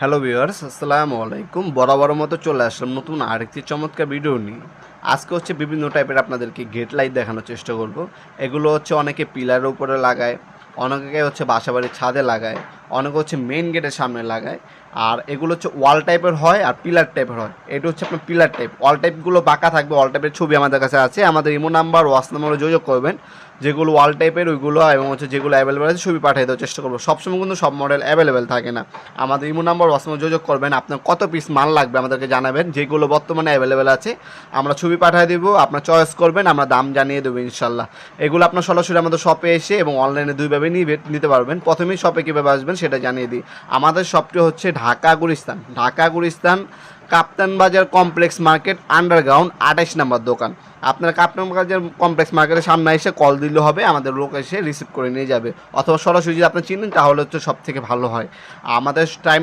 Hello viewers আসসালামু আলাইকুম। বরাবর মতো চলে আসলাম নতুন আরেকটি চমৎকার ভিডিও নিয়ে। আজকে হচ্ছে বিভিন্ন টাইপের আপনাদেরকে গেট লাইট দেখানোর চেষ্টা করব। এগুলো হচ্ছে অনেকে পিলারের উপরে লাগায়, অনেকে হচ্ছে বাসাবাড়ির ছাদে লাগায়, অনেকে হচ্ছে মেন গেটের সামনে লাগায়। আর এগুলো হচ্ছে ওয়াল টাইপের হয় আর পিলার টাইপের হয়। এটা হচ্ছে আপনার পিলার টাইপ ওয়াল টাইপগুলো বাঁকা থাকবে ওয়াল টাইপের ছবি আমাদের কাছে আছে। আমাদের ইমো নাম্বার ওয়াস নাম্বারে যোগাযোগ করবেন। যেগুলো ওয়াল টাইপের ওইগুলো এবং হচ্ছে যেগুলো অ্যাভেলেবেল আছে, ছবি পাঠিয়ে দেওয়ার চেষ্টা করব। সবসময় কিন্তু সব মডেল অ্যাভেলেবেল থাকে না। আমাদের ইমো নাম্বার ওয়াস নাম্বার যোগাযোগ করবেন। আপনার কত পিস মাল লাগবে আমাদেরকে জানাবেন। যেগুলো বর্তমানে অ্যাভেলেবেল আছে, আমরা ছবি পাঠিয়ে দেবো, আপনার চয়েস করবেন, আমরা দাম জানিয়ে দেবো ইনশাল্লাহ। এগুলো আপনার সরাসরি আমাদের শপে এসে এবং অনলাইনে দুইভাবে নিবে নিতে পারবেন। প্রথমেই শপে কীভাবে আসবেন সেটা জানিয়ে দিই। আমাদের শপটি হচ্ছে Dhaka Gulistan. Dhaka Gulistan Kaptan Bazar complex market underground আঠাইশ নম্বর দোকান। আপনার কাপ্তান বাজার কমপ্লেক্স মার্কেটের সামনে এসে কল দিলে হবে, আমাদের লোক এসে রিসিভ করে নিয়ে যাবে। অথবা সরাসরি যদি আপনি চিনেন, তাহলে হচ্ছে সব থেকে ভালো হয়। আমাদের টাইমিং